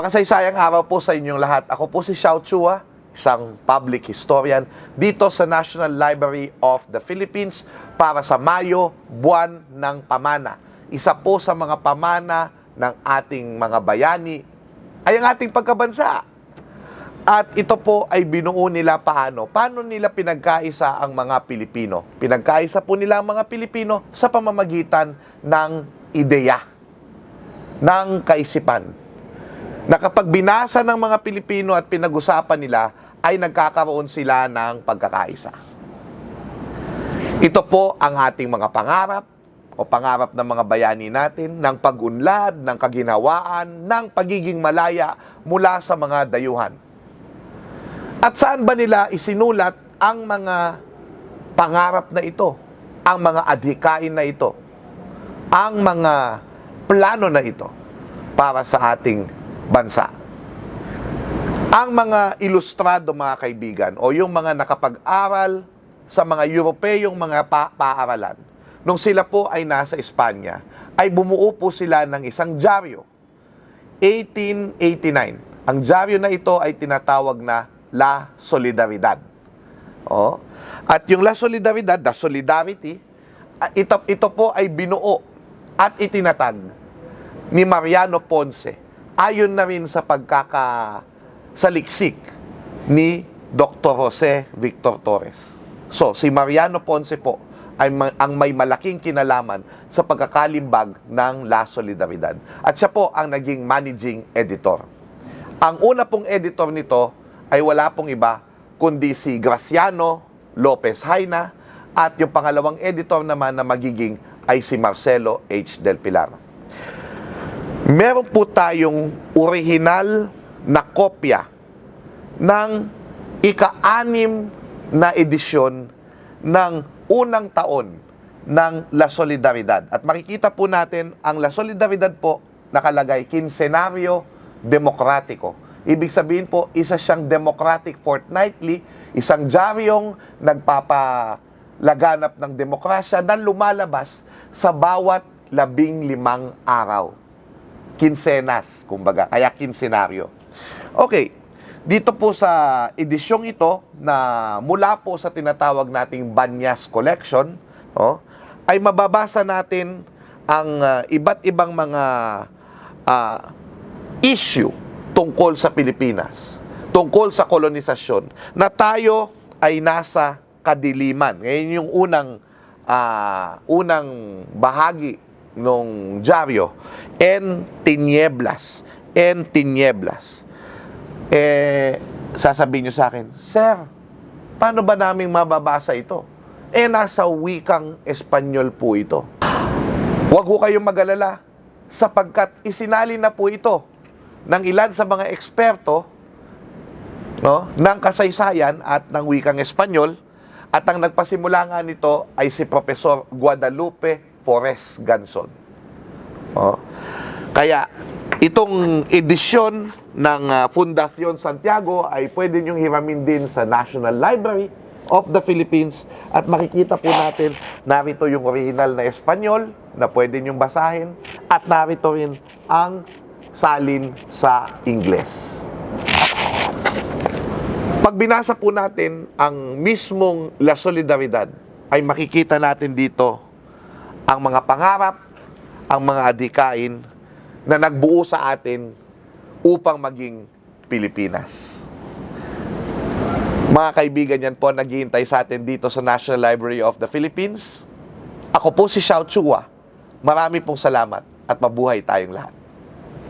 Makasaysayang araw po sa inyong lahat. Ako po si Xiao Chua, isang public historian dito sa National Library of the Philippines para sa Mayo, buwan ng pamana. Isa po sa mga pamana ng ating mga bayani ay ang ating pagkabansa. At ito po ay binuo nila paano? Paano nila pinagkaisa ang mga Pilipino? Pinagkaisa po nila ang mga Pilipino sa pamamagitan ng ideya, ng kaisipan. Na kapag binasa ng mga Pilipino at pinag-usapan nila, ay nagkakaroon sila ng pagkakaisa. Ito po ang ating mga pangarap o pangarap ng mga bayani natin ng pag-unlad, ng kaginawaan, ng pagiging malaya mula sa mga dayuhan. At saan ba nila isinulat ang mga pangarap na ito, ang mga adhikain na ito, ang mga plano na ito para sa ating bansa? Ang mga ilustrado mga kaibigan o yung mga nakapag-aral sa mga Europeyong mga pa- paaralan, nung sila po ay nasa Espanya, ay bumuo po sila ng isang dyaryo. 1889. Ang dyaryo na ito ay tinatawag na La Solidaridad. Oh. At yung La Solidaridad, the Solidarity, ito, ito po ay binuo at itinatag ni Mariano Ponce ayon na rin sa pagkaka sa liksik ni Dr. Jose Victor Torres. So, si Mariano Ponce po ay ma- ang may malaking kinalaman sa pagkakalimbag ng La Solidaridad. At siya po ang naging managing editor. Ang una pong editor nito ay wala pong iba kundi si Graciano Lopez Haina at yung pangalawang editor naman na magiging ay si Marcelo H. Del Pilar. Meron po tayong original na kopya ng ika-anim na edisyon ng unang taon ng La Solidaridad. At makikita po natin ang La Solidaridad po nakalagay Quincenario Demokratiko. Ibig sabihin po, isa siyang democratic fortnightly, isang diaryong nagpapalaganap ng demokrasya na lumalabas sa bawat labing limang araw kinsenas, kumbaga, kaya kinsenaryo. Okay, dito po sa edisyong ito na mula po sa tinatawag nating Banyas Collection, oh, ay mababasa natin ang ah, iba't ibang mga ah, issue tungkol sa Pilipinas, tungkol sa kolonisasyon, na tayo ay nasa kadiliman. Ngayon yung unang ah, unang bahagi nung dyaryo, en tinieblas, en tinieblas. Eh, sasabihin nyo sa akin, Sir, paano ba namin mababasa ito? Eh, nasa wikang Espanyol po ito. Huwag ho kayong magalala, sapagkat isinali na po ito ng ilan sa mga eksperto no, ng kasaysayan at ng wikang Espanyol at ang nagpasimula nga nito ay si Professor Guadalupe Forres Ganson. Oh. Kaya itong edisyon ng ah, Fundación Santiago ay pwede niyong hiramin din sa National Library of the Philippines at makikita po natin narito yung original na Espanyol na pwede niyong basahin at narito rin ang salin sa Ingles. Pag binasa po natin ang mismong La Solidaridad, ay makikita natin dito ang mga pangarap, ang mga adikain na nagbuo sa atin upang maging Pilipinas. Mga kaibigan yan po naghihintay sa atin dito sa National Library of the Philippines. Ako po si Xiao Chua. Marami pong salamat at mabuhay tayong lahat.